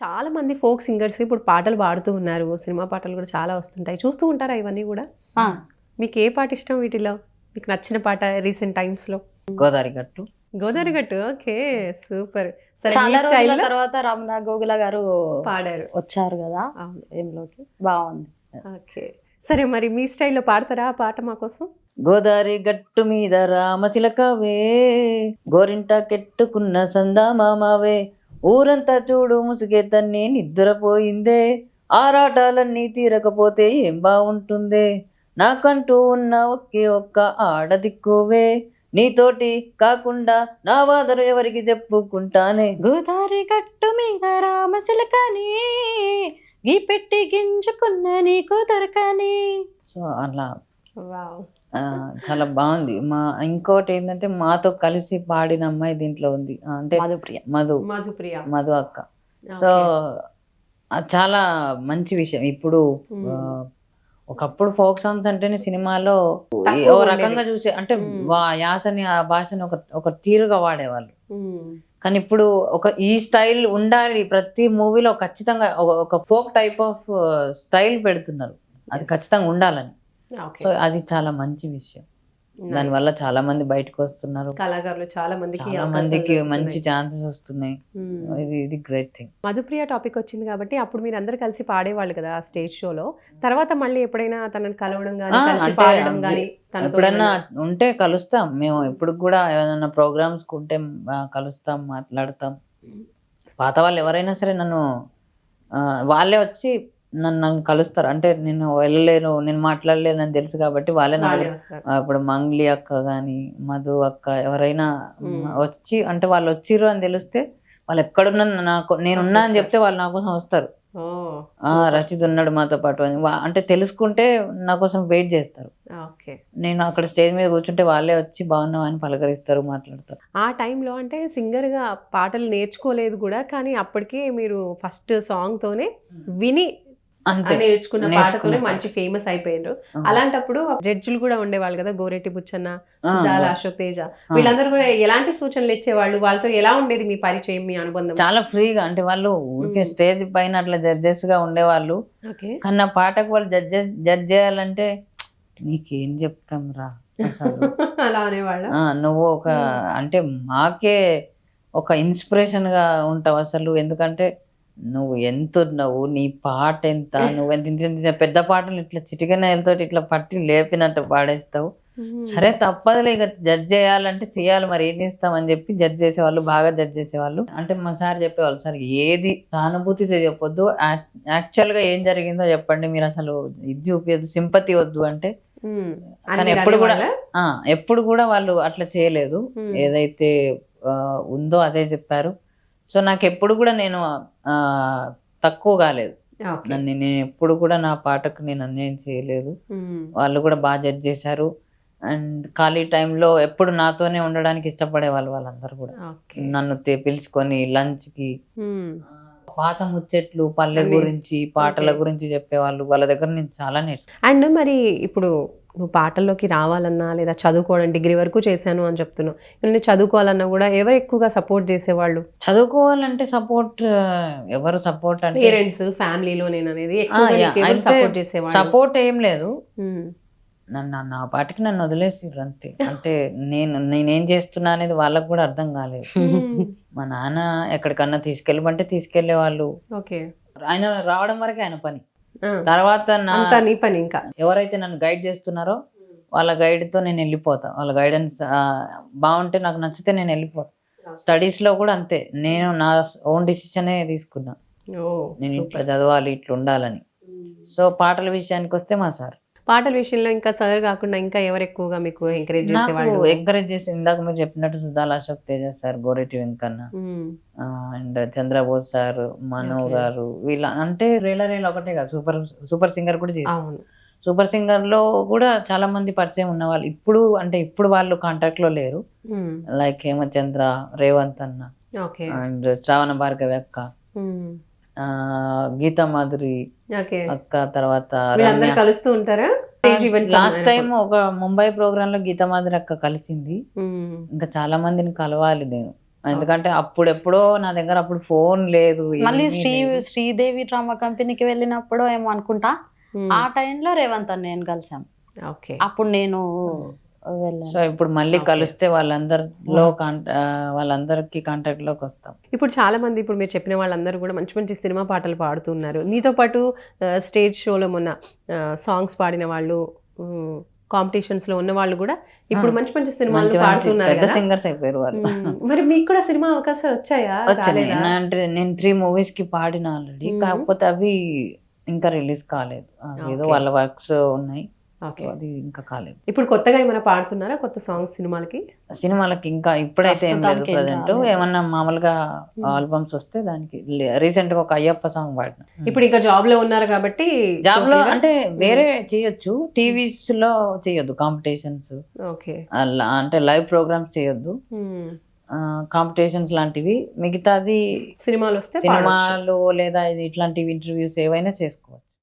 చాలా మంది folk singers ఇప్పుడు పాటలు పాడుతూ ఉన్నారు. సినిమా పాటలు కూడా చాలా వస్తుంటాయి. చూస్తూ ఉంటారా ఇవన్నీ కూడా? మీకు ఏ పాట ఇష్టం వీటిలో? మీకు నచ్చిన పాట రీసెంట్ టైమ్స్లో గోదావరి గట్టు. గోదావరి గట్టు. Okay super. సరే చాలా మీ రోజుల స్టైల్లో? తర్వాత రమణ గోగుల గారు పాడారు. వచ్చారు కదా? ఏంలోకి బాగుంది. ఓకే. సరే మరి మీ స్టైల్లో పాడతారా ఆ పాట మా కోసం? గోదావరి గట్టు మీద రామచిలకవే గోరింట కెట్టుకున్న సందామామవే ఊరంతా చూడు ముసుగే తన్ని నిద్రపోయిందే. ఆరాటాలన్నీ తీరకపోతే ఏం బాగుంటుందే నాకంటూ ఉన్న ఒకే ఒక్క ఆడదిక్కువే. నీతోటి కాకుండా నా బాధలు ఎవరికి చెప్పుకుంటానే? గోదావరి గట్టు మీద రామశిలకని గీ పెట్టి గింజుకున్న నీకు దొరకని. సో అలా. చాలా బాగుంది. మా ఇంకోటి ఏంటంటే మాతో కలిసి పాడిన అమ్మాయి దీంట్లో ఉంది. అంటే మధు. మధుప్రియ. మధు అక్క. సో అది చాలా మంచి విషయం. ఇప్పుడు ఒకప్పుడు ఫోక్ సాంగ్స్ అంటేనే సినిమాలో ఓ. రకంగా చూసే అంటే యాసని ఆ భాషని ఒక ఒక తీరుగా వాడేవాళ్ళు. కానీ ఇప్పుడు ఒక ఈ స్టైల్ ఉండాలి. ప్రతి మూవీలో ఖచ్చితంగా ఒక- ఫోక్ టైప్ ఆఫ్ స్టైల్ పెడుతున్నారు. అది. ఖచ్చితంగా ఉండాలని. సో అది చాలా మంచి విషయం. దానివల్ల చాలా మంది బయటకు వస్తున్నారు. కళాకారులు చాలా మందికి చాలా మందికి. మంచి ఛాన్సెస్ వస్తున్నాయి. మ్మ్. ఇది ఇది గ్రేట్ థింగ్ మధుప్రియ టాపిక్ వచ్చింది కాబట్టి అప్పుడు మీరు అందరు కలిసి పాడేవాళ్ళు కదా స్టేజ్ షోలో తర్వాత మళ్ళీ ఎప్పుడైనా తనని కలవడం కానీ పాడడం కానీ ఎప్పుడన్నా ఉంటే కలుస్తాం. మేము ఇప్పుడు కూడా ఏదైనా ప్రోగ్రామ్స్ ఉంటే కలుస్తాం మాట్లాడతాం. పాత వాళ్ళు ఎవరైనా సరే నన్ను వాళ్ళే వచ్చి నన్ను నన్ను కలుస్తారు. అంటే నేను వెళ్ళలేను నేను మాట్లాడలేను అని తెలుసు కాబట్టి వాళ్ళే నా ఇప్పుడు మంగ్లీ అక్క కానీ మధు అక్క ఎవరైనా. వచ్చి అంటే వాళ్ళు వచ్చిర్రు అని తెలిస్తే వాళ్ళు ఎక్కడున్నా నాకు నేను ఉన్నా అని. చెప్తే వాళ్ళు నా కోసం వస్తారు. రషీద్ ఉన్నాడు మాతో పాటు అని. అంటే తెలుసుకుంటే నా కోసం వెయిట్ చేస్తారు. ఓకే. నేను అక్కడ స్టేజ్ మీద కూర్చుంటే వాళ్ళే వచ్చి బాగున్నావు అని పలకరిస్తారు మాట్లాడతారు. ఆ టైంలో అంటే సింగర్గా పాటలు నేర్చుకోలేదు కూడా కానీ అప్పటికే మీరు ఫస్ట్ సాంగ్ తోనే విని నేర్చుకున్న నేర్చుకున్న పాటతోనే పాట. మంచి ఫేమస్ అయిపోయారు. అలాంటప్పుడు జడ్జిలు కూడా ఉండేవాళ్ళు కదా గోరెట్టి బుచ్చన్న సిద్ధాల. అశోక్ తేజ. వీళ్ళందరూ కూడా ఎలాంటి సూచనలు ఇచ్చేవాళ్ళు వాళ్ళతో ఎలా ఉండేది మీ పరిచయం మీ అనుబంధం చాలా ఫ్రీగా అంటే వాళ్ళు ఊరికే. స్టేజ్ పైన అట్లా జడ్జెస్గా ఉండేవాళ్ళు ఓకే కానీ నా పాటకు వాళ్ళు జడ్జెస్ జడ్జ్ చేయాలంటే నీకేం చెప్తాం రా అలా అనేవాళ్ళ నువ్వు ఒక అంటే మాకే ఒక ఇన్స్పిరేషన్గా ఉంటావు అసలు ఎందుకంటే నువ్వు ఎంత ఉన్నావు నీ పాట ఎంత నువ్వు ఎంత ఇంత పెద్ద పాటలు ఇట్లా చిటికనేలతో ఇట్లా పట్టి లేపినట్టు పాడేస్తావు? సరే తప్పదులే ఇక జడ్జ్ చేయాలంటే చేయాలి. మరి ఏం చేస్తామని చెప్పి జడ్జ్ చేసేవాళ్ళు బాగా జడ్జ్ చేసేవాళ్ళు. అంటే మా సార్ చెప్పేవాళ్ళు సార్ ఏది సానుభూతితో చెప్పొద్దు. యాక్చువల్గా ఏం జరిగిందో చెప్పండి. మీరు అసలు ఇది చూపించద్దు సింపతి వద్దు అంటే. కానీ ఎప్పుడు కూడా ఎప్పుడు కూడా వాళ్ళు అట్లా చేయలేదు. ఏదైతే ఉందో అదే చెప్పారు. సో నాకు ఎప్పుడు కూడా నేను తక్కువ కాలేదు. నన్ను నేను ఎప్పుడు కూడా నా పాటకు నేను అన్యాయం చేయలేదు. వాళ్ళు కూడా బాగా జడ్జ్ చేశారు అండ్ ఖాళీ టైంలో ఎప్పుడు నాతోనే ఉండడానికి ఇష్టపడే వాళ్ళు వాళ్ళందరూ కూడా. నన్ను పిలుచుకొని లంచ్కి మ్మ్. పాత ముచ్చట్లు పల్లె. గురించి పాటల. గురించి చెప్పేవాళ్ళు వాళ్ళ దగ్గర నేను చాలా నేర్చుకున్నాను అండ్ మరి ఇప్పుడు నువ్వు పాటల్లోకి రావాలన్నా లేదా చదువుకోవడం డిగ్రీ వరకు చేశాను అని చెప్తున్నావు. నేను చదువుకోవాలన్నా కూడా ఎవరు ఎక్కువగా సపోర్ట్ చేసేవాళ్ళు? చదువుకోవాలంటే సపోర్ట్ ఎవరు సపోర్ట్ అంటే పేరెంట్స్ ఫ్యామిలీలో నేను అనేది సపోర్ట్ చేసేవాళ్ళు? సపోర్ట్ ఏం లేదు. నన్ను నా పాటికి నన్ను వదిలేసిర్రు అంతే. అంటే నేను నేనేం చేస్తున్నా అనేది వాళ్ళకు కూడా అర్థం కాలేదు. మా నాన్న ఎక్కడికన్నా తీసుకెళ్ళమంటే తీసుకెళ్ళే వాళ్ళు ఓకే. ఆయన రావడం వరకే ఆయన పని. తర్వాత నా అంతా నీ పని ఇంకా. ఎవరైతే నన్ను గైడ్ చేస్తున్నారో వాళ్ళ guide తో నేను వెళ్ళిపోతా. వాళ్ళ గైడెన్స్ బాగుంటే నాకు నచ్చితే నేను వెళ్ళిపోతా. స్టడీస్లో కూడా అంతే. నేను నా ఓన్ డిసిషనే తీసుకున్నా. ఓ నేను. ఇట్లా చదవాలి ఇట్లా ఉండాలని. సో పాటల విషయానికి వస్తే మా సార్. పాటల విషయంలో ఇంకా సార్ కాకుండా ఇంకా ఎవరు ఎక్కువగా మీకు ఎంకరేజ్ చేసేవాళ్ళు? ఎంకరేజ్ చేసి ఇందాక మీరు చెప్పినట్టు Suddala Ashok Teja sir Goreti Venkanna. And Chandrabose sir మను. గారు వీళ్ళ అంటే రేల రేల ఒకటే కాదు సూపర్ సూపర్ సింగర్ కూడా చేసి అవును. సూపర్ సింగర్లో కూడా చాలా మంది పరిచయం ఉన్న వాళ్ళు ఇప్పుడు అంటే ఇప్పుడు వాళ్ళు కాంటాక్ట్లో లేరు. లైక్ హేమచంద్ర రేవంత్ అన్న అండ్ శ్రావణ భార్గవి అక్క. గీతా మాధురి అక్క తర్వాత కలుస్తూ ఉంటారా? లాస్ట్ టైం ఒక ముంబై ప్రోగ్రామ్లో గీతా మాధురి అక్క కలిసింది. ఇంకా చాలా మందిని కలవాలి నేను. ఎందుకంటే అప్పుడెప్పుడో నా దగ్గర అప్పుడు ఫోన్ లేదు మళ్ళీ శ్రీ. శ్రీదేవి డ్రామా కంపెనీకి వెళ్ళినప్పుడు ఏమో అనుకుంటా. ఆ టైంలో రేవంత్ అని నేను కలిసాం. ఓకే. అప్పుడు నేను సో ఇప్పుడు మళ్ళీ. కలిస్తే వాళ్ళందరిలో వాళ్ళందరికీ కాంటాక్ట్లోకి వస్తాం ఇప్పుడు చాలా మంది ఇప్పుడు మీరు చెప్పిన వాళ్ళందరూ కూడా మంచి మంచి సినిమా పాటలు పాడుతున్నారు నీతో పాటు స్టేజ్ షోలో మొన్న సాంగ్స్ పాడిన వాళ్ళు కాంపిటీషన్స్లో ఉన్న వాళ్ళు కూడా ఇప్పుడు. మంచి మంచి సినిమాలు పాడుతున్నారు పెద్ద సింగర్స్ అయిపోయారు వాళ్ళు. మరి మీకు కూడా సినిమా అవకాశాలు వచ్చాయా అంటే నేను త్రీ మూవీస్కి పాడిన ఆల్రెడీ. కాకపోతే అవి ఇంకా రిలీజ్ కాలేదు ఏదో. వాళ్ళ వర్క్స్ ఉన్నాయి ఓకే. అది ఇంకా కాలేదు. ఇప్పుడు కొత్తగా ఏమైనా పాడుతున్నారా? కొత్త సాంగ్స్ సినిమాలకి? సినిమాలకి ఇంకా ఇప్పుడైతే ఏం లేదు ప్రజెంట్. ఏమన్నా మామూలుగా ఆల్బమ్స్ వస్తే దానికి రీసెంట్గా ఒక అయ్యప్ప సాంగ్ పాడిన. ఇప్పుడు ఇంకా జాబ్లో ఉన్నారు కాబట్టి జాబ్లో అంటే వేరే చేయొచ్చు. టీవీస్లో చేయొద్దు కాంపిటీషన్స్. ఓకే. అలా అంటే లైవ్ ప్రోగ్రామ్స్ చేయొద్దు. కాంపిటీషన్స్ లాంటివి. మిగతాది సినిమాలు వస్తే. సినిమాలు లేదా ఇట్లాంటివి ఇంటర్వ్యూస్ ఏవైనా చేసుకోవచ్చు.